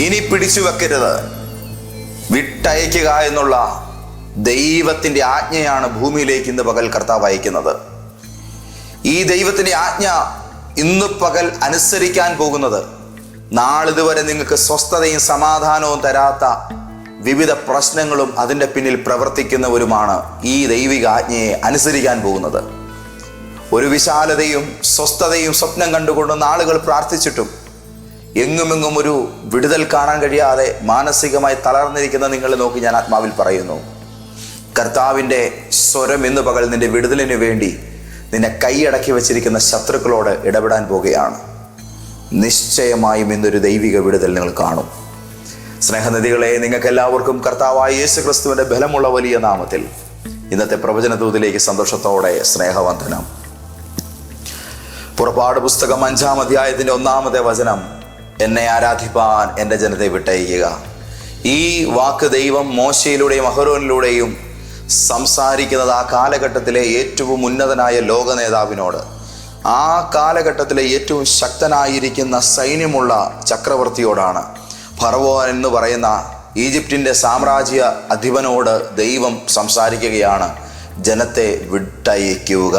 ഇനി പിടിച്ചു വെക്കരുത്. വിട്ടയക്കുക എന്നുള്ള ദൈവത്തിന്റെ ആജ്ഞയാണ് ഭൂമിയിലേക്ക് ഇന്ന് പകൽ കർത്താവ് അയക്കുന്നത്. ഈ ദൈവത്തിന്റെ ആജ്ഞ ഇന്ന് പകൽ അനുസരിക്കാൻ പോകുന്നത് നാളിതുവരെ നിങ്ങൾക്ക് സ്വസ്ഥതയും സമാധാനവും തരാത്ത വിവിധ പ്രശ്നങ്ങളും അതിന്റെ പിന്നിൽ പ്രവർത്തിക്കുന്നവരുമാണ് ഈ ദൈവിക ആജ്ഞയെ അനുസരിക്കാൻ പോകുന്നത്. ഒരു വിശാലതയും സ്വസ്ഥതയും സ്വപ്നം കണ്ടുകൊണ്ട് നാളുകൾ പ്രാർത്ഥിച്ചിട്ടും എങ്ങുമെങ്ങും ഒരു വിടുതൽ കാണാൻ കഴിയാതെ മാനസികമായി തളർന്നിരിക്കുന്ന നിങ്ങളെ നോക്കി ഞാൻ ആത്മാവിൽ പറയുന്നു. കർത്താവിന്റെ സ്വരം ഇന്ന് പകൽ നിന്റെ വിടുതലിനു വേണ്ടി നിന്നെ കൈയടക്കി വച്ചിരിക്കുന്ന ശത്രുക്കളോട് ഇടപെടാൻ പോകുകയാണ്. നിശ്ചയമായും ഇന്നൊരു ദൈവിക വിടുതൽ നിങ്ങൾ കാണും. സ്നേഹനിധികളെ നിങ്ങൾക്ക് എല്ലാവർക്കും കർത്താവായ യേശു ക്രിസ്തുവിന്റെ ബലമുള്ള വലിയ നാമത്തിൽ ഇന്നത്തെ പ്രവചന ദൂതിലേക്ക് സന്തോഷത്തോടെ സ്നേഹവന്ദനം. പുറപ്പാട് പുസ്തകം അഞ്ചാം അധ്യായത്തിന്റെ ഒന്നാമത്തെ വചനം എന്നെ ആരാധിപ്പാൻ എന്റെ ജനത്തെ വിട്ടയക്കുക ഈ വാക്ക് ദൈവം മോശയിലൂടെയും അഹരോനിലൂടെയും സംസാരിക്കുന്നത് ആ കാലഘട്ടത്തിലെ ഏറ്റവും ഉന്നതനായ ലോക നേതാവിനോട്. ആ കാലഘട്ടത്തിലെ ഏറ്റവും ശക്തനായിരിക്കുന്ന സൈന്യമുള്ള ചക്രവർത്തിയോടാണ് ഫറവോൻ എന്ന് പറയുന്ന ഈജിപ്തിന്റെ സാമ്രാജ്യ അധിപനോട് ദൈവം സംസാരിക്കുകയാണ്. ജനത്തെ വിട്ടയക്കുക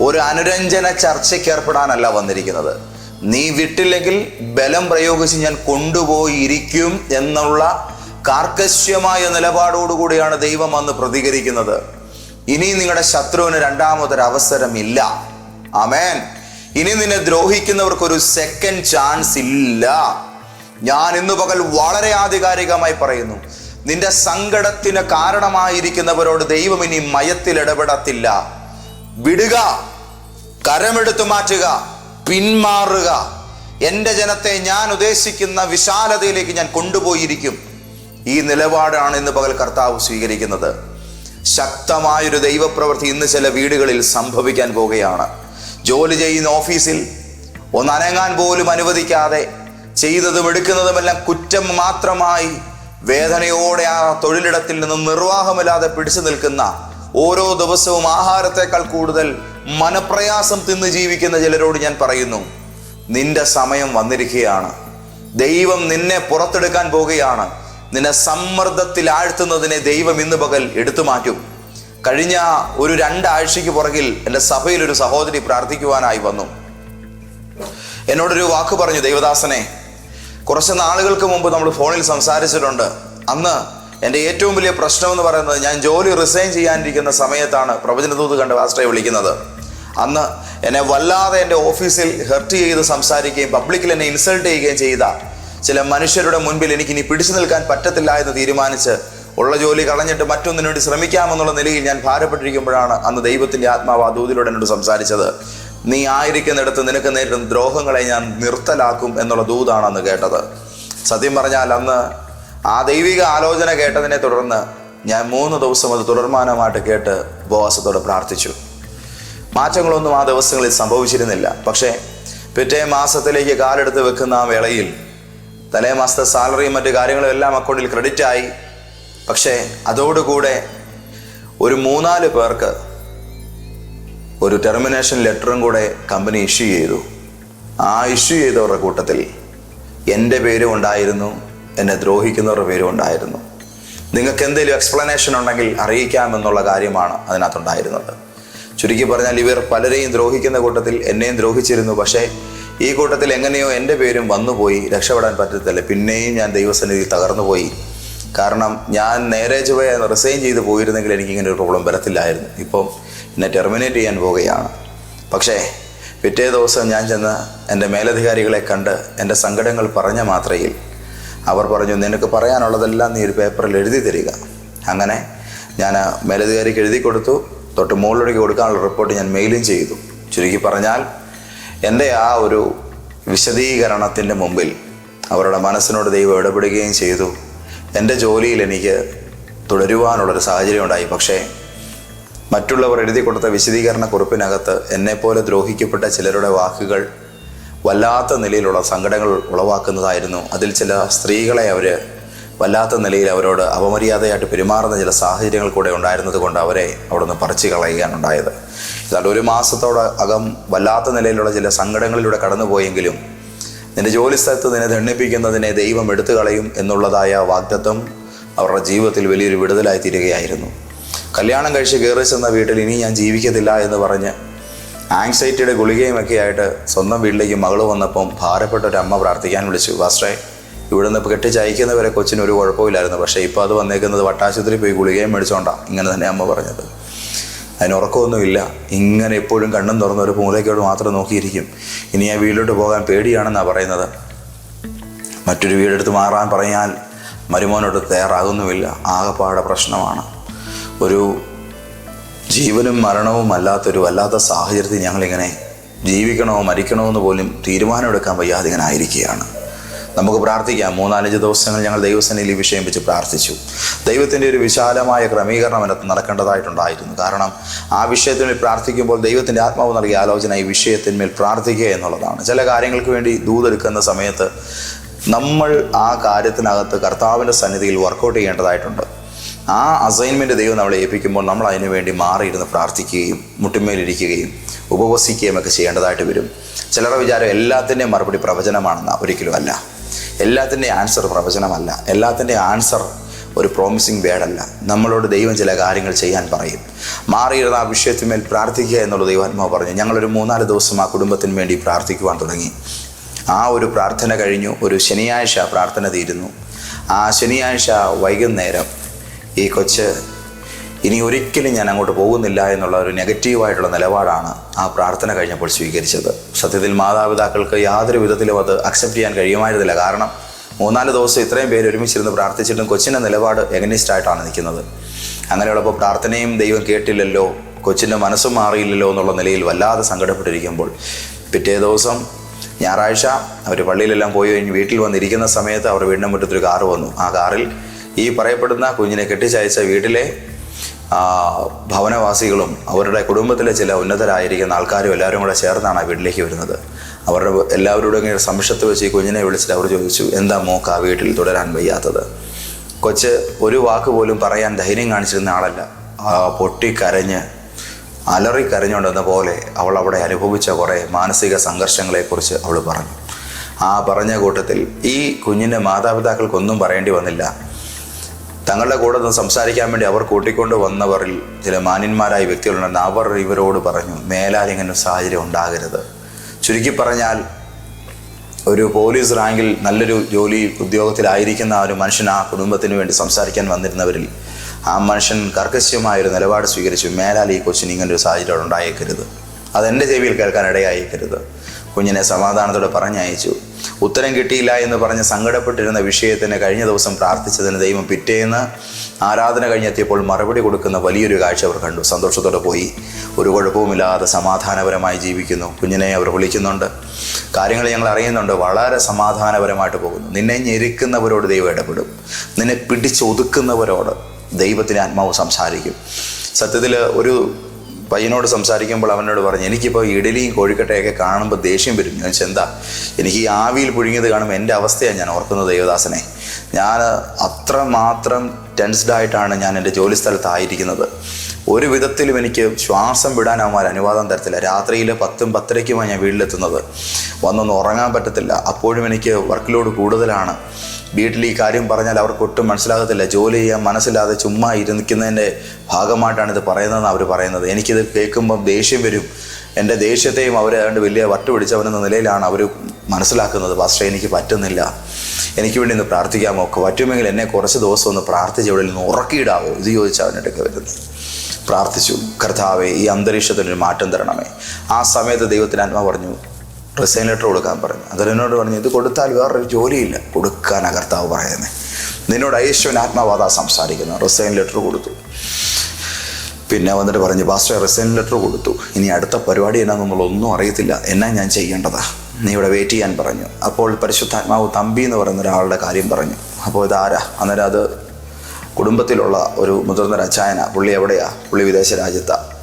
ഒരു അനുരഞ്ജന ചർച്ചയ്ക്ക് ഏർപ്പെടാനല്ല വന്നിരിക്കുന്നത്. നീ വിട്ടില്ലെങ്കിൽ ബലം പ്രയോഗിച്ച് ഞാൻ കൊണ്ടുപോയിരിക്കും എന്നുള്ള കാർക്കശ്യമായ നിലപാടോടുകൂടിയാണ് ദൈവം അന്ന് പ്രതികരിക്കുന്നത്. ഇനി നിങ്ങളുടെ ശത്രുവിന് രണ്ടാമതൊരു അവസരമില്ല. ആമേൻ. ഇനി നിന്നെ ദ്രോഹിക്കുന്നവർക്കൊരു സെക്കൻഡ് ചാൻസ് ഇല്ല. ഞാൻ ഇന്ന് പകൽ വളരെ ആധികാരികമായി പറയുന്നു. നിന്റെ സങ്കടത്തിന് കാരണമായിരിക്കുന്നവരോട് ദൈവം ഇനി മയത്തിൽ ഇടപെടത്തില്ല. വിടുക. കരമെടുത്തു മാറ്റുക. പിന്മാറുക. എന്റെ ജനത്തെ ഞാൻ ഉദ്ദേശിക്കുന്ന വിശാലതയിലേക്ക് ഞാൻ കൊണ്ടുപോയിരിക്കും. ഈ നിലപാടാണ് ഇന്ന് പകൽ കർത്താവ് സ്വീകരിക്കുന്നത്. ശക്തമായൊരു ദൈവപ്രവൃത്തി ഇന്ന് ചില വീടുകളിൽ സംഭവിക്കാൻ പോവുകയാണ്. ജോലി ചെയ്യുന്ന ഓഫീസിൽ ഒന്ന് അനങ്ങാൻ പോലും അനുവദിക്കാതെ ചെയ്തതും എടുക്കുന്നതുമെല്ലാം കുറ്റം മാത്രമായി വേദനയോടെ ആ തൊഴിലിടത്തിൽ നിന്നും നിർവാഹമില്ലാതെ പിടിച്ചു നിൽക്കുന്ന ഓരോ ദിവസവും ആഹാരത്തേക്കാൾ കൂടുതൽ മനപ്രയാസം തിന്ന് ജീവിക്കുന്ന ചിലരോട് ഞാൻ പറയുന്നു നിന്റെ സമയം വന്നിരിക്കുകയാണ്. ദൈവം നിന്നെ പുറത്തെടുക്കാൻ പോവുകയാണ്. നിന്നെ സമ്മർദ്ദത്തിൽ ആഴ്ത്തുന്നതിനെ ദൈവം ഇന്ന് പകൽ എടുത്തു മാറ്റും. കഴിഞ്ഞ ഒരു രണ്ടാഴ്ചയ്ക്ക് പുറകിൽ എന്റെ സഭയിൽ ഒരു സഹോദരി പ്രാർത്ഥിക്കുവാനായി വന്നു. എന്നോടൊരു വാക്ക് പറഞ്ഞു ദൈവദാസനെ കുറച്ച് നാളുകൾക്ക് മുമ്പ് നമ്മൾ ഫോണിൽ സംസാരിച്ചിട്ടുണ്ട്. അന്ന് എന്റെ ഏറ്റവും വലിയ പ്രശ്നം എന്ന് പറയുന്നത് ഞാൻ ജോലി റിസൈൻ ചെയ്യാനിരിക്കുന്ന സമയത്താണ് പ്രവചനദൂത് കണ്ട് വാസ്റ്ററെ വിളിക്കുന്നത്. അന്ന് എന്നെ വല്ലാതെ എന്റെ ഓഫീസിൽ ഹെർട്ട് ചെയ്ത് സംസാരിക്കുകയും പബ്ലിക്കിൽ എന്നെ ഇൻസൾട്ട് ചെയ്യുകയും ചെയ്ത ചില മനുഷ്യരുടെ മുൻപിൽ എനിക്ക് ഇനി പിടിച്ചു നിൽക്കാൻ പറ്റത്തില്ല എന്ന് തീരുമാനിച്ച് ഉള്ള ജോലി കളഞ്ഞിട്ട് മറ്റൊന്നിനു വേണ്ടി ശ്രമിക്കാമെന്നുള്ള നിലയിൽ ഞാൻ ഭാരപ്പെട്ടിരിക്കുമ്പോഴാണ് അന്ന് ദൈവത്തിന്റെ ആത്മാവ് ആ ദൂതിലൂടെ എന്നോട് സംസാരിച്ചത്. നീ ആയിരിക്കുന്നിടത്ത് നിനക്ക് നേരിടുന്ന ദ്രോഹങ്ങളെ ഞാൻ നിർത്തലാക്കും എന്നുള്ള ദൂതാണ് അന്ന് കേട്ടത്. സത്യം പറഞ്ഞാൽ അന്ന് ആ ദൈവിക ആലോചന കേട്ടതിനെ തുടർന്ന് ഞാൻ മൂന്ന് ദിവസം അത് തുടർമാനമായിട്ട് കേട്ട് ഉപവാസത്തോടെ പ്രാർത്ഥിച്ചു. മാറ്റങ്ങളൊന്നും ആ ദിവസങ്ങളിൽ സംഭവിച്ചിരുന്നില്ല. പക്ഷേ പിറ്റേ മാസത്തിലേക്ക് കാലെടുത്ത് വെക്കുന്ന ആ വേളയിൽ തലേ മാസത്തെ സാലറിയും മറ്റു കാര്യങ്ങളും എല്ലാം അക്കൗണ്ടിൽ ക്രെഡിറ്റ് ആയി പക്ഷേ അതോടുകൂടെ ഒരു മൂന്നാൽ പേർക്ക് ഒരു ടെർമിനേഷൻ ലെറ്ററും കൂടെ കമ്പനി ഇഷ്യൂ ചെയ്തു. ആ ഇഷ്യൂ ചെയ്തവരുടെ കൂട്ടത്തിൽ എന്റെ പേരും ഉണ്ടായിരുന്നു എന്നെ ദ്രോഹിക്കുന്നവരുടെ പേരും ഉണ്ടായിരുന്നു. നിങ്ങൾക്ക് എന്തെങ്കിലും എക്സ്പ്ലനേഷൻ ഉണ്ടെങ്കിൽ അറിയിക്കാമെന്നുള്ള കാര്യമാണ് അതിനകത്തുണ്ടായിരുന്നത്. ചുരുക്കി പറഞ്ഞാൽ ഇവർ പലരെയും ദ്രോഹിക്കുന്ന കൂട്ടത്തിൽ എന്നെയും ദ്രോഹിച്ചിരുന്നു. പക്ഷേ ഈ കൂട്ടത്തിൽ എങ്ങനെയോ എന്റെ പേരും വന്നുപോയി. രക്ഷപ്പെടാൻ പറ്റത്തില്ല. പിന്നെയും ഞാൻ ദൈവസന്നിധി തകർന്നുപോയി. കാരണം ഞാൻ നേരെ ചുവയെ റിസൈൻ ചെയ്ത് പോയിരുന്നെങ്കിൽ എനിക്ക് ഇങ്ങനെ ഒരു പ്രോബ്ലം വരത്തില്ലായിരുന്നു. ഇപ്പം എന്നെ ടെർമിനേറ്റ് ചെയ്യാൻ പോവുകയാണ്. പക്ഷേ പിറ്റേ ദിവസം ഞാൻ ചെന്ന് എന്റെ മേലധികാരികളെ കണ്ട് എന്റെ സങ്കടങ്ങൾ പറഞ്ഞ മാത്രയിൽ അവർ പറഞ്ഞു നിനക്ക് പറയാനുള്ളതെല്ലാം നീ ഒരു പേപ്പറിൽ എഴുതി തരിക. അങ്ങനെ ഞാൻ മേലധികാരിക്ക് എഴുതി കൊടുത്തു. തൊട്ട് മുകളിലേക്ക് കൊടുക്കാനുള്ള റിപ്പോർട്ട് ഞാൻ മെയിലും ചെയ്തു. ചുരുക്കി പറഞ്ഞാൽ എന്റെ ആ ഒരു വിശദീകരണത്തിന്റെ മുമ്പിൽ അവരുടെ മനസ്സിനോട് ദൈവം ഇടപെടുകയും ചെയ്തു. എന്റെ ജോലിയിൽ എനിക്ക് തുടരുവാനുള്ളൊരു സാഹചര്യം ഉണ്ടായി. പക്ഷേ മറ്റുള്ളവർ എഴുതി കൊടുത്ത വിശദീകരണ കുറിപ്പിനകത്ത് എന്നെപ്പോലെ ദ്രോഹിക്കപ്പെട്ട ചിലരുടെ വാക്കുകൾ വല്ലാത്ത നിലയിലുള്ള സങ്കടങ്ങൾ ഉളവാക്കുന്നതായിരുന്നു. അതിൽ ചില സ്ത്രീകളെ അവർ വല്ലാത്ത നിലയിൽ അവരോട് അപമര്യാദയായിട്ട് പെരുമാറുന്ന ചില സാഹചര്യങ്ങൾ കൂടെ ഉണ്ടായിരുന്നത് കൊണ്ട് അവരെ അവിടുന്ന് പറിച്ചു കളയുകയാണ് ഉണ്ടായത്. എന്നാൽ ഒരു മാസത്തോട് അകം വല്ലാത്ത നിലയിലുള്ള ചില സങ്കടങ്ങളിലൂടെ കടന്നുപോയെങ്കിലും നിന്റെ ജോലി സ്ഥലത്ത് നിന്നെ ദണ്ണിപ്പിക്കുന്നതിനെ ദൈവം എടുത്തു കളയും എന്നുള്ളതായ വാഗ്ദത്വം അവരുടെ ജീവിതത്തിൽ വലിയൊരു വിടുതലായി തീരുകയായിരുന്നു. കല്യാണം കഴിച്ച് കയറി ചെന്ന വീട്ടിൽ ഇനി ഞാൻ ജീവിക്കത്തില്ല എന്ന് പറഞ്ഞ് ആങ്സൈറ്റിയുടെ ഗുളികയുമൊക്കെ ആയിട്ട് സ്വന്തം വീട്ടിലേക്ക് മകൾ വന്നപ്പം ഭാരപ്പെട്ട ഒരു അമ്മ പ്രാർത്ഥിക്കാൻ വിളിച്ചു. പാസ്റ്ററെ നിന്ന് കെട്ടി കെട്ടിച്ചയക്കുന്നവരെ കൊച്ചിന് ഒരു കുഴപ്പമില്ലായിരുന്നു. പക്ഷേ ഇപ്പോൾ അത് വന്നേക്കുന്നത് വട്ടാശുപത്രി പോയി ഗുളികയും മേടിച്ചോണ്ടാണ് ഇങ്ങനെ തന്നെ അമ്മ പറഞ്ഞത്. അതിന് ഉറക്കമൊന്നുമില്ല. ഇങ്ങനെ എപ്പോഴും കണ്ണും തുറന്ന് ഒരു മൂലയ്ക്കോട് മാത്രം നോക്കിയിരിക്കും. ഇനി ആ വീട്ടിലോട്ട് പോകാൻ പേടിയാണെന്നാണ് പറയുന്നത്. മറ്റൊരു വീടെടുത്ത് മാറാൻ പറഞ്ഞാൽ മരുമോനോട് തയ്യാറാകുന്നുമില്ല. ആകെപ്പാടെ പ്രശ്നമാണ്. ഒരു ജീവനും മരണവും അല്ലാത്തൊരു വല്ലാത്ത സാഹചര്യത്തിൽ ഞങ്ങളിങ്ങനെ ജീവിക്കണമോ മരിക്കണമോ എന്ന് പോലും തീരുമാനമെടുക്കാൻ വയ്യാതെ ഇങ്ങനെ ആയിരിക്കുകയാണ്. നമുക്ക് പ്രാർത്ഥിക്കാം. മൂന്നാലഞ്ച് ദിവസങ്ങൾ ഞങ്ങൾ ദൈവസേനയിൽ ഈ വിഷയം വെച്ച് പ്രാർത്ഥിച്ചു. ദൈവത്തിന്റെ ഒരു വിശാലമായ ക്രമീകരണം അതിനകത്ത് നടക്കേണ്ടതായിട്ടുണ്ടായിരുന്നു. കാരണം ആ വിഷയത്തിന്മേൽ പ്രാർത്ഥിക്കുമ്പോൾ ദൈവത്തിന്റെ ആത്മാവ് നൽകിയ ആലോചന ഈ വിഷയത്തിന്മേൽ പ്രാർത്ഥിക്കുക എന്നുള്ളതാണ്. ചില കാര്യങ്ങൾക്ക് വേണ്ടി ദൂതെടുക്കുന്ന സമയത്ത് നമ്മൾ ആ കാര്യത്തിനകത്ത് കർത്താവിന്റെ സന്നിധിയിൽ വർക്കൗട്ട് ചെയ്യേണ്ടതായിട്ടുണ്ട്. ആ അസൈൻമെന്റ് ദൈവം നമ്മളെ ഏൽപ്പിക്കുമ്പോൾ നമ്മൾ അതിനു വേണ്ടി മാറിയിരുന്ന് പ്രാർത്ഥിക്കുകയും മുട്ടിമേലിരിക്കുകയും ഉപവസിക്കുകയും ഒക്കെ ചെയ്യേണ്ടതായിട്ട് വരും. ചിലരുടെ വിചാരം എല്ലാത്തിന്റെയും മറുപടി പ്രവചനമാണെന്ന ഒരിക്കലും അല്ല എല്ലാത്തിന്റെയും ആൻസർ പ്രവചനമല്ല. എല്ലാത്തിന്റെ ആൻസർ ഒരു പ്രോമിസിങ് വേർഡല്ല നമ്മളോട് ദൈവം ചില കാര്യങ്ങൾ ചെയ്യാൻ പറയും. മാറിയിരുന്ന ആ വിഷയത്തിന്മേൽ പ്രാർത്ഥിക്കുക എന്നുള്ള ദൈവാത്മാവ് പറഞ്ഞു. ഞങ്ങളൊരു മൂന്നാൽ ദിവസം ആ കുടുംബത്തിന് വേണ്ടി പ്രാർത്ഥിക്കുവാൻ തുടങ്ങി. ആ ഒരു പ്രാർത്ഥന കഴിഞ്ഞു. ഒരു ശനിയാഴ്ച പ്രാർത്ഥന തീരുന്നു. ആ ശനിയാഴ്ച വൈകുന്നേരം ഈ കൊച്ച് ഇനി ഒരിക്കലും ഞാൻ അങ്ങോട്ട് പോകുന്നില്ല എന്നുള്ള ഒരു നെഗറ്റീവായിട്ടുള്ള നിലപാടാണ് ആ പ്രാർത്ഥന കഴിഞ്ഞപ്പോൾ സ്വീകരിച്ചത്. സത്യത്തിൽ മാതാപിതാക്കൾക്ക് യാതൊരു വിധത്തിലും അത് അക്സെപ്റ്റ് ചെയ്യാൻ കഴിയുമായിരുന്നില്ല. കാരണം മൂന്നാൽ ദിവസം ഇത്രയും പേര് ഒരുമിച്ചിരുന്ന് പ്രാർത്ഥിച്ചിട്ടും കൊച്ചിന്റെ നിലപാട് എഗനിസ്റ്റ് ആയിട്ടാണ് നിൽക്കുന്നത്. അങ്ങനെയുള്ളപ്പോൾ പ്രാർത്ഥനയും ദൈവം കേട്ടില്ലല്ലോ കൊച്ചിന്റെ മനസ്സും മാറിയില്ലല്ലോ എന്നുള്ള നിലയിൽ വല്ലാതെ സങ്കടപ്പെട്ടിരിക്കുമ്പോൾ പിറ്റേ ദിവസം ഞായറാഴ്ച അവർ പള്ളിയിലെല്ലാം പോയി കഴിഞ്ഞ് വീട്ടിൽ വന്നിരിക്കുന്ന സമയത്ത് അവർ വീടിന്റെ മുറ്റത്തൊരു കാറ് വന്നു. ആ കാറിൽ ഈ പറയപ്പെടുന്ന കുഞ്ഞിനെ കെട്ടിച്ചയച്ച വീട്ടിലെ ഭവനവാസികളും അവരുടെ കുടുംബത്തിലെ ചില ഉന്നതരായിരിക്കുന്ന ആൾക്കാരും എല്ലാവരും കൂടെ ചേർന്നാണ് ആ വീട്ടിലേക്ക് വരുന്നത്. അവരുടെ എല്ലാവരോടും ഇങ്ങനെ സംശത്ത് വെച്ച് ഈ കുഞ്ഞിനെ വിളിച്ചിട്ട് അവർ ചോദിച്ചു എന്താ മോക്ക് ആ വീട്ടിൽ തുടരാൻ വയ്യാത്തത്? കൊച്ച് ഒരു വാക്ക് പോലും പറയാൻ ധൈര്യം കാണിച്ചിരുന്ന ആളല്ല. പൊട്ടിക്കരഞ്ഞ് അലറി കരഞ്ഞുകൊണ്ടെന്ന പോലെ അവൾ അവിടെ അനുഭവിച്ച കുറേ മാനസിക സംഘർഷങ്ങളെക്കുറിച്ച് അവൾ പറഞ്ഞു. ആ പറഞ്ഞ കൂട്ടത്തിൽ ഈ കുഞ്ഞിന്റെ മാതാപിതാക്കൾക്കൊന്നും പറയേണ്ടി വന്നില്ല. തങ്ങളുടെ കൂടെ നിന്ന് സംസാരിക്കാൻ വേണ്ടി അവർ കൂട്ടിക്കൊണ്ട് വന്നവരിൽ ചില മാന്യന്മാരായ വ്യക്തികളുണ്ടെന്ന് അവർ ഇവരോട് പറഞ്ഞു മേലാൽ ഇങ്ങനെ സാഹചര്യം ഉണ്ടാകരുത്. ചുരുക്കി പറഞ്ഞാൽ ഒരു പോലീസ് റാങ്കിൽ നല്ലൊരു ജോലി ഉദ്യോഗത്തിലായിരിക്കുന്ന ഒരു മനുഷ്യൻ ആ കുടുംബത്തിന് വേണ്ടി സംസാരിക്കാൻ വന്നിരുന്നവരിൽ ആ മനുഷ്യൻ കർക്കശ്യമായ ഒരു നിലപാട് സ്വീകരിച്ചു മേലാൽ ഈ കൊച്ചിന് ഇങ്ങനെ ഒരു സാഹചര്യം ഉണ്ടായേക്കരുത്. അതെന്റെ ചെവിയിൽ കേൾക്കാൻ ഇടയായേക്കരുത്. കുഞ്ഞിനെ സമാധാനത്തോടെ പറഞ്ഞയച്ചു. ഉത്തരം കിട്ടിയില്ല എന്ന് പറഞ്ഞ് സങ്കടപ്പെട്ടിരുന്ന വിഷയത്തിന് കഴിഞ്ഞ ദിവസം പ്രാർത്ഥിച്ചതിന് ദൈവം പിറ്റേന്ന് ആരാധന കഴിഞ്ഞെത്തിയപ്പോൾ മറുപടി കൊടുക്കുന്ന വലിയൊരു കാഴ്ച അവർ കണ്ടു. സന്തോഷത്തോടെ പോയി. ഒരു കുഴപ്പവുമില്ലാതെ സമാധാനപരമായി ജീവിക്കുന്നു. കുഞ്ഞിനെ അവർ വിളിക്കുന്നുണ്ട്. കാര്യങ്ങൾ ഞങ്ങൾ അറിയുന്നുണ്ട്. വളരെ സമാധാനപരമായിട്ട് പോകുന്നു. നിന്നെ ഞെരുക്കുന്നവരോട് ദൈവം ഇടപെടും. നിന്നെ പിടിച്ചൊതുക്കുന്നവരോട് ദൈവത്തിന് ആത്മാവ് സംസാരിക്കും. സത്യത്തിൽ ഒരു പയ്യനോട് സംസാരിക്കുമ്പോൾ അവനോട് പറഞ്ഞു എനിക്കിപ്പോൾ ഇഡലിയും കോഴിക്കട്ടയൊക്കെ കാണുമ്പോൾ ദേഷ്യം വരും. ഞാൻ ചെന്താ എനിക്ക് ഈ ആവിയിൽ പുഴുങ്ങിയത് കാണുമ്പോൾ എന്റെ അവസ്ഥയാണ് ഞാൻ ഓർക്കുന്നത് ദേവദാസനെ. ഞാൻ അത്രമാത്രം ടെൻസ്ഡ് ആയിട്ടാണ് ഞാൻ എന്റെ ജോലി സ്ഥലത്തായിരിക്കുന്നത്. ഒരു വിധത്തിലും എനിക്ക് ശ്വാസം വിടാൻ അനുവാദം തരത്തില്ല. രാത്രിയിൽ പത്തും പത്തരയ്ക്കുമാണ് ഞാൻ വീട്ടിലെത്തുന്നത്. വന്നൊന്ന് ഉറങ്ങാൻ പറ്റത്തില്ല. അപ്പോഴും എനിക്ക് വർക്ക് ലോഡ് കൂടുതലാണ്. വീട്ടിൽ ഈ കാര്യം പറഞ്ഞാൽ അവർക്ക് ഒട്ടും മനസ്സിലാകത്തില്ല. ജോലി ചെയ്യാൻ മനസ്സിലാതെ ചുമ്മാ ഇരിക്കുന്നതിന്റെ ഭാഗമായിട്ടാണ് ഇത് പറയുന്നതെന്ന് അവർ പറയുന്നത്. എനിക്കിത് കേൾക്കുമ്പം ദേഷ്യം വരും. എന്റെ ദേഷ്യത്തെയും അവരെ ഏതാണ്ട് വലിയ വട്ട് പിടിച്ചവനെന്ന നിലയിലാണ് അവർ മനസ്സിലാക്കുന്നത്. പക്ഷേ എനിക്ക് പറ്റുന്നില്ല. എനിക്ക് വേണ്ടി ഒന്ന് പ്രാർത്ഥിക്കാമോ പറ്റുമെങ്കിൽ എന്നെ കുറച്ച് ദിവസം ഒന്ന് പ്രാർത്ഥിച്ച് ഇവിടെ നിന്ന് ഉറക്കിയിടാവോ? ഇത് ചോദിച്ചാൽ അവനടുക്ക് വരുന്നത്. പ്രാർത്ഥിച്ചു. കർത്താവെ ഈ അന്തരീക്ഷത്തിനൊരു മാറ്റം തരണമേ. ആ സമയത്ത് ദൈവത്തിന് ആത്മ പറഞ്ഞു റിസൈൻ ലെറ്റർ കൊടുക്കാൻ പറഞ്ഞു അതിൽ എന്നോട് പറഞ്ഞു ഇത് കൊടുത്താൽ വേറൊരു ജോലിയില്ല. കൊടുക്കാൻ കർത്താവ് പറയുന്നത് നിന്നോട് ഐശ്വൻ ആത്മാവാദ സംസാരിക്കുന്നു റിസൈൻ ലെറ്റർ കൊടുത്തു. പിന്നെ വന്നിട്ട് പറഞ്ഞു പാസ്റ്റർ റിസൈൻ ലെറ്റർ കൊടുത്തു. ഇനി അടുത്ത പരിപാടി എന്നാണെന്നുള്ളതൊന്നും അറിയത്തില്ല. എന്നാ ഞാൻ ചെയ്യേണ്ടതാ? നീ ഇവിടെ വെയിറ്റ് ചെയ്യാൻ പറഞ്ഞു. അപ്പോൾ പരിശുദ്ധാത്മാവ് തമ്പി എന്ന് പറയുന്ന ഒരാളുടെ കാര്യം പറഞ്ഞു. അപ്പോൾ ഇതാരാ? അന്നേരം അത് കുടുംബത്തിലുള്ള ഒരു മുതിർന്ന അച്ചായന. പുള്ളി എവിടെയാ? പുള്ളി വിദേശ രാജ്യത്താ.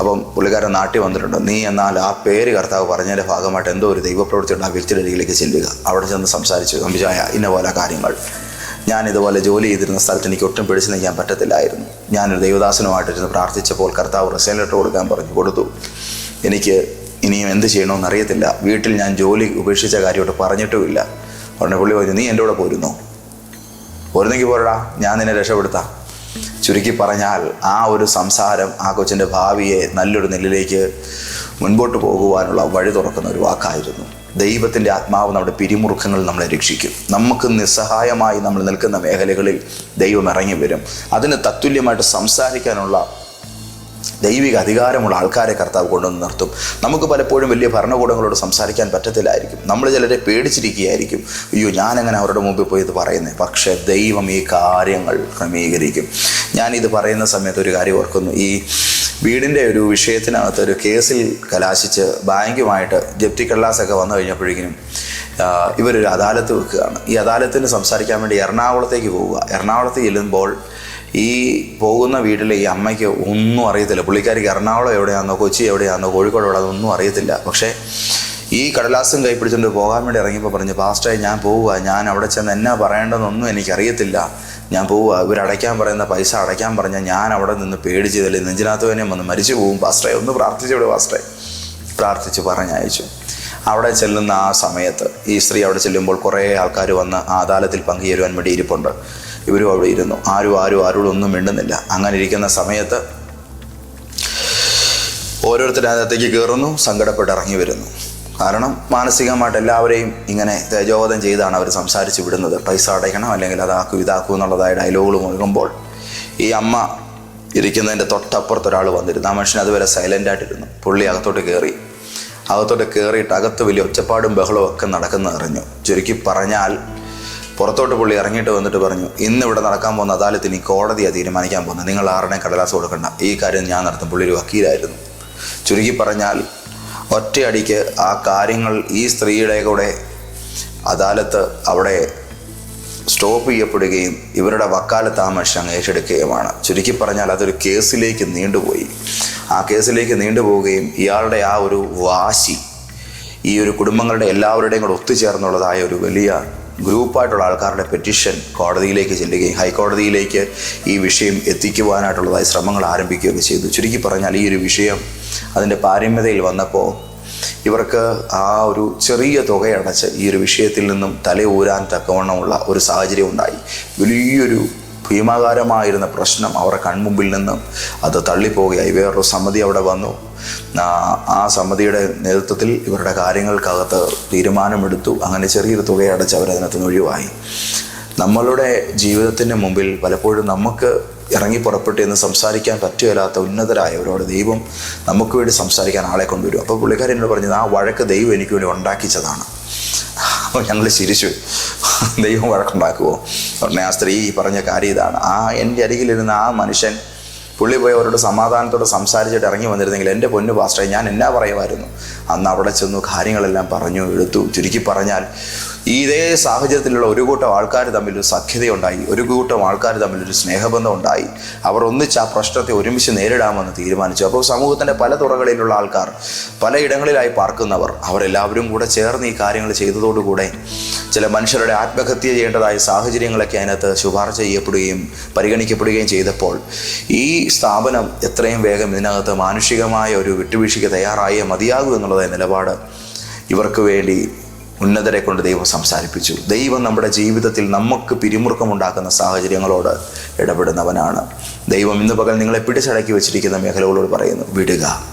അപ്പം പുള്ളിക്കാരൻ നാട്ടിൽ വന്നിട്ടുണ്ട്. നീ എന്നാൽ ആ പേര് കർത്താവ് പറഞ്ഞതിന്റെ ഭാഗമായിട്ട് എന്തോ ഒരു ദൈവപ്രവൃത്തിയുണ്ട്. ആ വ്യക്തിയുടെ അരികിലേക്ക് ചെല്ലുക. അവിടെ ചെന്ന് സംസാരിച്ചു. അമ്പിജായ ഇന്ന പോലെ കാര്യങ്ങൾ. ഞാൻ ഇതുപോലെ ജോലി ചെയ്തിരുന്ന സ്ഥലത്ത് എനിക്ക് ഒട്ടും പിടിച്ചു നിൽക്കാൻ പറ്റത്തില്ലായിരുന്നു. ഞാനൊരു ദൈവദാസനുമായിട്ടിരുന്ന് പ്രാർത്ഥിച്ചപ്പോൾ കർത്താവ് റിസൈൻ ലെറ്റർ കൊടുക്കാൻ പറഞ്ഞു. കൊടുത്തു. എനിക്ക് ഇനിയും എന്ത് ചെയ്യണമെന്ന് അറിയത്തില്ല. വീട്ടിൽ ഞാൻ ജോലി ഉപേക്ഷിച്ച കാര്യമായിട്ട് പറഞ്ഞിട്ടുമില്ല. ഉടനെ പുള്ളി പറഞ്ഞു നീ എന്റെ കൂടെ പോരുന്നോ? പോരുന്നെങ്കിൽ പോരടാ. ഞാൻ നിന്നെ രക്ഷപ്പെടുത്താം. ചുരുക്കി പറഞ്ഞാൽ ആ ഒരു സംസാരം ആ കൊച്ചിന്റെ ഭാവിയെ നല്ലൊരു നിലയിലേക്ക് മുൻപോട്ട് പോകുവാനുള്ള വഴി തുറക്കുന്ന ഒരു വാക്കായിരുന്നു. ദൈവത്തിന്റെ ആത്മാവ് നമ്മുടെ പിരിമുറുക്കങ്ങൾ നമ്മളെ രക്ഷിക്കും. നമുക്ക് നിസ്സഹായമായി നമ്മൾ നിൽക്കുന്ന മേഖലകളിൽ ദൈവം ഇറങ്ങി വരും. അതിന് തത്തുല്യമായിട്ട് സംസാരിക്കാനുള്ള ദൈവിക അധികാരമുള്ള ആൾക്കാരെ കർത്താവ് കൊണ്ടുവന്ന് നിർത്തും. നമുക്ക് പലപ്പോഴും വലിയ ഭരണകൂടങ്ങളോട് സംസാരിക്കാൻ പറ്റത്തില്ലായിരിക്കും. നമ്മൾ ചിലരെ പേടിച്ചിരിക്കുകയായിരിക്കും. അയ്യോ ഞാനെങ്ങനെ അവരുടെ മുമ്പിൽ പോയി ഇത് പറയുന്നത് പക്ഷേ ദൈവം ഈ കാര്യങ്ങൾ ക്രമീകരിക്കും. ഞാനിത് പറയുന്ന സമയത്ത് ഒരു കാര്യം ഓർക്കുന്നു. ഈ വീടിന്റെ ഒരു വിഷയത്തിനകത്ത് ഒരു കേസിൽ കലാശിച്ച് ബാങ്കുമായിട്ട് ജപ്തി കള്ളാസൊക്കെ വന്നു കഴിഞ്ഞപ്പോഴേക്കും ഇവരൊരു അദാലത്ത് വെക്കുകയാണ്. ഈ അദാലത്തിന് സംസാരിക്കാൻ വേണ്ടി എറണാകുളത്തേക്ക് പോവുക. എറണാകുളത്ത് ചെല്ലുമ്പോൾ ഈ പോകുന്ന വീട്ടിലെ ഈ അമ്മയ്ക്ക് ഒന്നും അറിയത്തില്ല. പുള്ളിക്കാരിക്ക് എറണാകുളം എവിടെയാണെന്നോ കൊച്ചി എവിടെയാണെന്നോ കോഴിക്കോട് എവിടെയാണെന്നോ ഒന്നും അറിയത്തില്ല. പക്ഷേ ഈ കടലാസും കൈപ്പിടിച്ചുകൊണ്ട് പോകാൻ വേണ്ടി ഇറങ്ങിയപ്പോൾ പറഞ്ഞു പാസ്റ്റായി ഞാൻ പോവുക ഞാൻ അവിടെ ചെന്ന് എന്നാ പറയേണ്ടതെന്നൊന്നും എനിക്കറിയത്തില്ല. ഞാൻ പോവുക ഇവരടയ്ക്കാൻ പറയുന്ന പൈസ അടയ്ക്കാൻ പറഞ്ഞാൽ ഞാൻ അവിടെ നിന്ന് പേടിച്ചതില്ല? നെഞ്ചിനകത്ത് വന്ന് മരിച്ചു പോകും പാസ്റ്റായി ഒന്ന് പ്രാർത്ഥിച്ചു ഇവിടെ പാസ്റ്റായി? പ്രാർത്ഥിച്ച് പറഞ്ഞയച്ചു. അവിടെ ചെല്ലുന്ന ആ സമയത്ത് ഈ സ്ത്രീ അവിടെ ചെല്ലുമ്പോൾ കുറേ ആൾക്കാർ വന്ന് ആ അദാലത്തിൽ പങ്കുചേരുവാൻ വേണ്ടി ഇരിപ്പുണ്ട്. ഇവരും അവിടെ ഇരുന്നു. ആരും ആരും ആരോടും ഒന്നും മിണ്ടുന്നില്ല. അങ്ങനെ ഇരിക്കുന്ന സമയത്ത് ഓരോരുത്തർ അതിനകത്തേക്ക് കയറുന്നു സങ്കടപ്പെട്ട് ഇറങ്ങി വരുന്നു. കാരണം മാനസികമായിട്ട് എല്ലാവരെയും ഇങ്ങനെ തേജോവധം ചെയ്താണ് അവർ സംസാരിച്ച് വിടുന്നത്. പൈസ അടയ്ക്കണം അല്ലെങ്കിൽ അതാക്കും ഇതാക്കും എന്നുള്ളതായ ഡയലോഗുകൾ മുഴുകുമ്പോൾ ഈ അമ്മ ഇരിക്കുന്നതിന്റെ തൊട്ടപ്പുറത്ത് ഒരാൾ വന്നിരുന്നു. ആ മനുഷ്യൻ അതുവരെ സൈലന്റായിട്ടിരുന്നു പുള്ളി അകത്തോട്ട് കയറി. അകത്തോട്ട് കയറിയിട്ട് അകത്ത് വലിയ ഒച്ചപ്പാടും ബഹളവും ഒക്കെ നടക്കുന്ന അറിഞ്ഞു. ചുരുക്കി പറഞ്ഞാൽ പുറത്തോട്ട് പുള്ളി ഇറങ്ങിയിട്ട് വന്നിട്ട് പറഞ്ഞു ഇന്ന് ഇവിടെ നടക്കാൻ പോകുന്ന അദാലത്തിന് ഈ കോടതിയാണ് തീരുമാനിക്കാൻ പോകുന്നത്. നിങ്ങൾ ആരുടെ കടലാസ് കൊടുക്കണ്ട. ഈ കാര്യം ഞാൻ നടത്തും. പുള്ളി ഒരു വക്കീലായിരുന്നു. ചുരുക്കി പറഞ്ഞാൽ ഒറ്റയടിക്ക് ആ കാര്യങ്ങൾ ഈ സ്ത്രീയുടെ കൂടെ അദാലത്ത് അവിടെ സ്റ്റോപ്പ് ചെയ്യപ്പെടുകയും ഇവരുടെ വക്കാലത്ത് ആ മനുഷ്യൻ ഏറ്റെടുക്കുകയുമാണ്. ചുരുക്കി പറഞ്ഞാൽ അതൊരു കേസിലേക്ക് നീണ്ടുപോയി. ആ കേസിലേക്ക് നീണ്ടുപോവുകയും ഇയാളുടെ ആ ഒരു വാശി ഈ ഒരു കുടുംബങ്ങളുടെ എല്ലാവരുടെയും കൂടെ ഒത്തുചേർന്നുള്ളതായ ഒരു വലിയ ഗ്രൂപ്പായിട്ടുള്ള ആൾക്കാരുടെ പെറ്റീഷൻ കോടതിയിലേക്ക് ചെല്ലുകയും ഹൈക്കോടതിയിലേക്ക് ഈ വിഷയം എത്തിക്കുവാനായിട്ടുള്ളതായി ശ്രമങ്ങൾ ആരംഭിക്കുകയൊക്കെ ചെയ്തു. ചുരുക്കി പറഞ്ഞാൽ ഈ ഒരു വിഷയം അതിന്റെ പാരമ്യതയിൽ വന്നപ്പോൾ ഇവർക്ക് ആ ഒരു ചെറിയ തുകയടച്ച് ഈ ഒരു വിഷയത്തിൽ നിന്നും തല തലയൂരാൻ തക്കവണ്ണമുള്ള ഒരു സാഹചര്യം ഉണ്ടായി. വലിയൊരു ഭീമാകാരമായിരുന്ന പ്രശ്നം അവരുടെ കൺമുമ്പിൽ നിന്നും അത് തള്ളിപ്പോവുകയായി. വേറൊരു സമിതി അവിടെ വന്നു. ആ- സമിതിയുടെ നേതൃത്വത്തിൽ ഇവരുടെ കാര്യങ്ങൾക്കകത്ത് തീരുമാനമെടുത്തു. അങ്ങനെ ചെറിയൊരു തുകയടച്ച് അവരതിനകത്ത് ഒഴിവായി. നമ്മളുടെ ജീവിതത്തിന് മുമ്പിൽ പലപ്പോഴും നമുക്ക് ഇറങ്ങി പുറപ്പെട്ട് എന്ന് സംസാരിക്കാൻ പറ്റുകയില്ലാത്ത ഉന്നതരായവരോട് ദൈവം നമുക്ക് വേണ്ടി സംസാരിക്കാൻ ആളെ കൊണ്ടുവരും. അപ്പോൾ പുള്ളിക്കാരൻ എന്നോട് പറഞ്ഞത് ആ വഴക്ക് ദൈവം എനിക്ക് വേണ്ടി ഉണ്ടാക്കിച്ചതാണ്. അപ്പോൾ ഞങ്ങൾ ചിരിച്ചു. ദൈവം വഴക്കുണ്ടാക്കുമോ ഉടനെ ആ സ്ത്രീ പറഞ്ഞ കാര്യം ഇതാണ്. ആ എന്റെ അരികിലിരുന്ന ആ മനുഷ്യൻ പുള്ളി പോയി അവരോട് സമാധാനത്തോടെ സംസാരിച്ചിട്ട് ഇറങ്ങി വന്നിരുന്നെങ്കിൽ എന്റെ പൊന്നു പാസ്റ്ററെ ഞാൻ എന്നാ പറയുമായിരുന്നു? അന്ന് അവിടെ ചെന്നു കാര്യങ്ങളെല്ലാം പറഞ്ഞു എടുത്തു. ചുരുക്കി പറഞ്ഞാൽ ഇതേ സാഹചര്യത്തിലുള്ള ഒരു കൂട്ടം ആൾക്കാർ തമ്മിൽ ഒരു സഖ്യതയുണ്ടായി ഒരു കൂട്ടം ആൾക്കാർ തമ്മിൽ ഒരു സ്നേഹബന്ധം ഉണ്ടായി അവർ ഒന്നിച്ച് ആ പ്രശ്നത്തെ ഒരുമിച്ച് നേരിടാമെന്ന് തീരുമാനിച്ചു. അപ്പോൾ സമൂഹത്തിന്റെ പല തുറകളിലുള്ള ആൾക്കാർ പലയിടങ്ങളിലായി പാർക്കുന്നവർ അവരെല്ലാവരും കൂടെ ചേർന്ന് ഈ കാര്യങ്ങൾ ചെയ്തതോടുകൂടെ ചില മനുഷ്യരുടെ ആത്മഹത്യ ചെയ്യേണ്ടതായ സാഹചര്യങ്ങളൊക്കെ അതിനകത്ത് ശുപാർശ ചെയ്യപ്പെടുകയും പരിഗണിക്കപ്പെടുകയും ചെയ്തപ്പോൾ ഈ സ്ഥാപനം എത്രയും വേഗം ഇതിനകത്ത് മാനുഷികമായ ഒരു വിട്ടുവീഴ്ചയ്ക്ക് തയ്യാറായേ മതിയാകൂ എന്നുള്ളതായ നിലപാട് ഇവർക്ക് വേണ്ടി ഉന്നതരെ കൊണ്ട് ദൈവം സംസാരിപ്പിച്ചു. ദൈവം നമ്മുടെ ജീവിതത്തിൽ നമുക്ക് പിരിമുറുക്കമുണ്ടാക്കുന്ന സാഹചര്യങ്ങളോട് ഇടപെടുന്നവനാണ്. ദൈവം ഇന്ന് പകൽ നിങ്ങളെ പിടിച്ചടക്കി വെച്ചിരിക്കുന്ന മേഖലകളോട് പറയുന്നു വിടുക.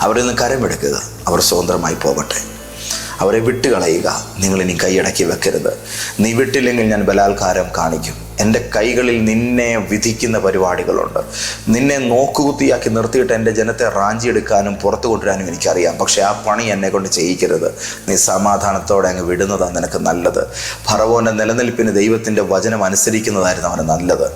അവരിൽ നിന്ന് കരമെടുക്കുക അവർ സ്വതന്ത്രമായി പോകട്ടെ. അവരെ വിട്ടുകളയുക. നിങ്ങളിനി കൈയടക്കി വെക്കരുത്. നീ വിട്ടില്ലെങ്കിൽ ഞാൻ ബലാത്കാരം കാണിക്കും. എന്റെ കൈകളിൽ നിന്നെ വിധിക്കുന്ന പരിപാടികളുണ്ട്. നിന്നെ നോക്കുകുത്തിയാക്കി നിർത്തിയിട്ട് എന്റെ ജനത്തെ റാഞ്ചിയെടുക്കാനും പുറത്തു കൊണ്ടുവരാനും എനിക്കറിയാം. പക്ഷേ ആ പണി എന്നെ കൊണ്ട് ചെയ്യിക്കരുത്. നീ സമാധാനത്തോടെ അങ്ങ് വിടുന്നതാണ് നിനക്ക് നല്ലത്. ഭറവോന്റെ നിലനിൽപ്പിന് ദൈവത്തിന്റെ വചനം അനുസരിക്കുന്നതായിരുന്നു അവന് നല്ലത്.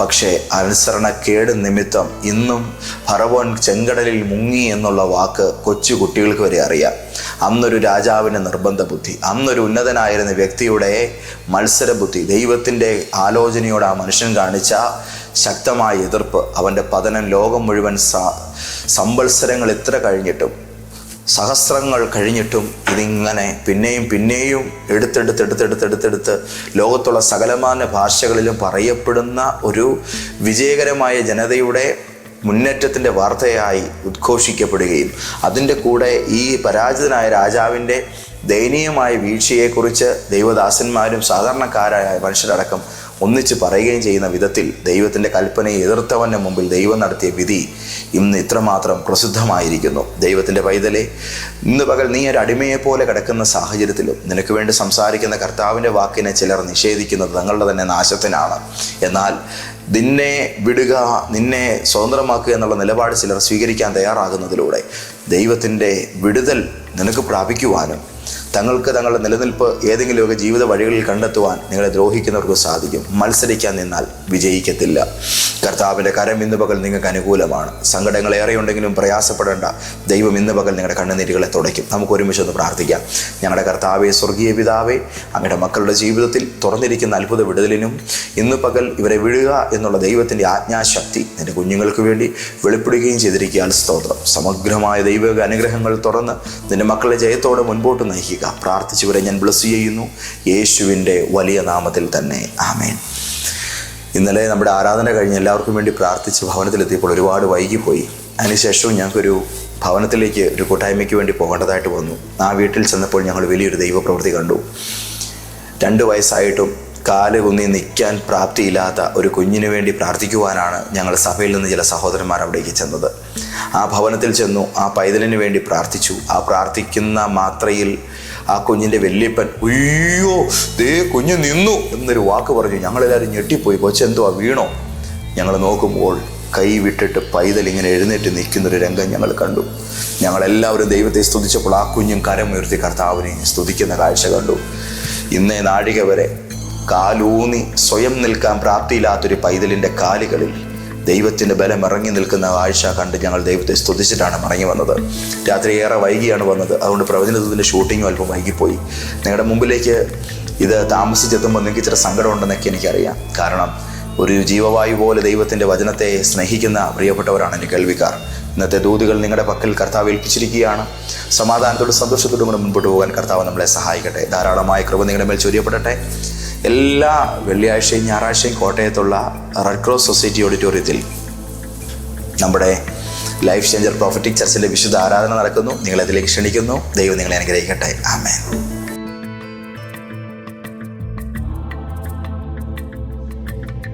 പക്ഷേ അനുസരണക്കേട് നിമിത്തം ഇന്നും ഭറവോൻ ചെങ്കടലിൽ മുങ്ങി എന്നുള്ള വാക്ക് കൊച്ചു കുട്ടികൾക്ക് വരെ അറിയാം. അന്നൊരു രാജാവിന്റെ നിർബന്ധ ബുദ്ധി അന്നൊരു ഉന്നതനായിരുന്ന വ്യക്തിയുടെ മത്സര ബുദ്ധി ദൈവത്തിന്റെ ആലോചനയോട് ആ മനുഷ്യൻ കാണിച്ച ശക്തമായ എതിർപ്പ് അവന്റെ പതനം ലോകം മുഴുവൻ സ സംവത്സരങ്ങൾ എത്ര കഴിഞ്ഞിട്ടും സഹസ്രങ്ങൾ കഴിഞ്ഞിട്ടും ഇതിങ്ങനെ പിന്നെയും പിന്നെയും എടുത്തെടുത്ത് എടുത്തെടുത്തെടുത്തെടുത്ത് ലോകത്തുള്ള സകലമാന ഭാഷകളിലും പറയപ്പെടുന്ന ഒരു വിജയകരമായ ജനതയുടെ മുന്നേറ്റത്തിന്റെ വാർത്തയായി ഉദ്ഘോഷിക്കപ്പെടുകയും അതിന്റെ കൂടെ ഈ പരാജിതനായ രാജാവിന്റെ ദയനീയമായ വീഴ്ചയെക്കുറിച്ച് ദൈവദാസന്മാരും സാധാരണക്കാരായ മനുഷ്യരടക്കം ഒന്നിച്ച് പറയുകയും ചെയ്യുന്ന വിധത്തിൽ ദൈവത്തിന്റെ കൽപ്പനയെ എതിർത്തവന്റെ മുമ്പിൽ ദൈവം നടത്തിയ വിധി ഇന്ന് ഇത്രമാത്രം പ്രസിദ്ധമായിരിക്കുന്നു. ദൈവത്തിന്റെ പൈതലെ ഇന്ന് പകൽ നീ ഒരു അടിമയെപ്പോലെ കിടക്കുന്ന സാഹചര്യത്തിലും നിനക്ക് വേണ്ടി സംസാരിക്കുന്ന കർത്താവിന്റെ വാക്കിനെ ചിലർ നിഷേധിക്കുന്നത് തങ്ങളുടെ തന്നെ നാശത്തിനാണ്. എന്നാൽ നിന്നെ വിടുക നിന്നെ സ്വതന്ത്രമാക്കുക എന്നുള്ള നിലപാട് ചിലർ സ്വീകരിക്കാൻ തയ്യാറാകുന്നതിലൂടെ ദൈവത്തിന്റെ വിടുതൽ നിനക്ക് പ്രാപിക്കുവാനും തങ്ങൾക്ക് തങ്ങളുടെ നിലനിൽപ്പ് ഏതെങ്കിലുമൊക്കെ ജീവിത വഴികളിൽ കണ്ടെത്തുവാൻ നിങ്ങളെ ദ്രോഹിക്കുന്നവർക്ക് സാധിക്കും. മത്സരിക്കാൻ നിന്നാൽ വിജയിക്കത്തില്ല. കർത്താവിന്റെ കരം ഇന്ന് പകൽ നിങ്ങൾക്ക് അനുകൂലമാണ്. സങ്കടങ്ങൾ ഏറെയുണ്ടെങ്കിലും പ്രയാസപ്പെടേണ്ട ദൈവം ഇന്ന് പകൽ നിങ്ങളുടെ കണ്ണുനീരുകളെ തുടയ്ക്കും. നമുക്ക് ഒരുമിച്ച് ഒന്ന് പ്രാർത്ഥിക്കാം. ഞങ്ങളുടെ കർത്താവെ സ്വർഗീയ പിതാവെ അങ്ങയുടെ മക്കളുടെ ജീവിതത്തിൽ തുറന്നിരിക്കുന്ന അത്ഭുത വിടുതലിനും ഇന്ന് പകൽ ഇവരെ വിഴുക എന്നുള്ള ദൈവത്തിന്റെ ആജ്ഞാശക്തി എന്റെ കുഞ്ഞുങ്ങൾക്ക് വേണ്ടി വെളിപ്പെടുകയും ചെയ്തിരിക്കാൻ സ്തോത്രം. സമഗ്രമായ ദൈവിക അനുഗ്രഹങ്ങൾ തുറന്ന് നിന്റെ മക്കളെ ജയത്തോടെ മുൻപോട്ട് നയിക്കുക. പ്രാർത്ഥിച്ചവരെ ഞാൻ ബ്ലസ് ചെയ്യുന്നു. യേശുവിന്റെ വലിയ നാമത്തിൽ തന്നെ. ആമേൻ. ഇന്നലെ നമ്മുടെ ആരാധന കഴിഞ്ഞ് എല്ലാവർക്കും വേണ്ടി പ്രാർത്ഥിച്ച് ഭവനത്തിലെത്തിയപ്പോൾ ഒരുപാട് വൈകിപ്പോയി. അതിനുശേഷവും ഞങ്ങൾക്കൊരു ഭവനത്തിലേക്ക് ഒരു കൂട്ടായ്മയ്ക്ക് വേണ്ടി പോകേണ്ടതായിട്ട് വന്നു. ആ വീട്ടിൽ ചെന്നപ്പോൾ ഞങ്ങൾ വലിയൊരു ദൈവപ്രവൃത്തി കണ്ടു. രണ്ട് വയസ്സായിട്ടും കാൽ കുന്നി നിൽക്കാൻ പ്രാപ്തിയില്ലാത്ത ഒരു കുഞ്ഞിനു വേണ്ടി പ്രാർത്ഥിക്കുവാനാണ് ഞങ്ങൾ സഭയിൽ നിന്ന് ചില സഹോദരന്മാർ അവിടേക്ക് ചെന്നത്. ആ ഭവനത്തിൽ ചെന്നു ആ പൈതലിന് വേണ്ടി പ്രാർത്ഥിച്ചു. ആ പ്രാർത്ഥിക്കുന്ന മാത്രയിൽ ആ കുഞ്ഞിന്റെ വല്യപ്പൻ അയ്യോ ദേ കുഞ്ഞ് നിന്നു എന്നൊരു വാക്ക് പറഞ്ഞു. ഞങ്ങളെല്ലാവരും ഞെട്ടിപ്പോയി. കൊച്ചെന്തുവാ വീണോ? ഞങ്ങൾ നോക്കുമ്പോൾ കൈ വിട്ടിട്ട് പൈതൽ ഇങ്ങനെ എഴുന്നേറ്റ് നിൽക്കുന്നൊരു രംഗം ഞങ്ങൾ കണ്ടു. ഞങ്ങളെല്ലാവരും ദൈവത്തെ സ്തുതിച്ചപ്പോൾ ആ കുഞ്ഞും കരമുയർത്തി കർത്താവിനെ സ്തുതിക്കുന്ന കാഴ്ച കണ്ടു. ഇന്നേ നാഴിക വരെ കാലൂന്നി സ്വയം നിൽക്കാൻ പ്രാപ്തിയില്ലാത്തൊരു പൈതലിന്റെ കാലുകളിൽ ദൈവത്തിന്റെ ബലം ഇറങ്ങി നിൽക്കുന്ന ആഴ്ച കണ്ട് ഞങ്ങൾ ദൈവത്തെ സ്തുതിച്ചിട്ടാണ് മടങ്ങി വന്നത്. രാത്രി ഏറെ വൈകിയാണ് വന്നത്. അതുകൊണ്ട് പ്രവചനത്തിന്റെ ഷൂട്ടിങ്ങും അല്പം വൈകിപ്പോയി. നിങ്ങളുടെ മുമ്പിലേക്ക് ഇത് താമസിച്ചെത്തുമ്പോൾ നിങ്ങൾക്ക് ഇച്ചിരി സങ്കടമുണ്ടെന്നൊക്കെ എനിക്കറിയാം. കാരണം ഒരു ജീവവായു പോലെ ദൈവത്തിന്റെ വചനത്തെ സ്നേഹിക്കുന്ന പ്രിയപ്പെട്ടവരാണ് എന്റെ കേൾവിക്കാർ. ഇന്നത്തെ ദൂതുകൾ നിങ്ങളുടെ പക്കൽ കർത്താവ് ഏൽപ്പിച്ചിരിക്കുകയാണ്. സമാധാനത്തോടും സന്തോഷത്തോടും കൂടെ മുൻപോട്ട് പോകാൻ കർത്താവ് നമ്മളെ സഹായിക്കട്ടെ. ധാരാളമായ കൃപ നിങ്ങളുടെ മേൽ ചൊരിയപ്പെടട്ടെ. എല്ലാ വെള്ളിയാഴ്ചയും ഞായറാഴ്ചയും കോട്ടയത്തുള്ള റെഡ് ക്രോസ് സൊസൈറ്റി ഓഡിറ്റോറിയത്തിൽ നമ്മുടെ ലൈഫ് ചേഞ്ചർ പ്രോഫറ്റിക് ചർച്ചിലെ വിശുദ്ധ ആരാധന നടക്കുന്നു. നിങ്ങളതിലേക്ക് ക്ഷണിക്കുന്നു. ദൈവം നിങ്ങളെ അനുഗ്രഹിക്കട്ടെ. ആമേൻ.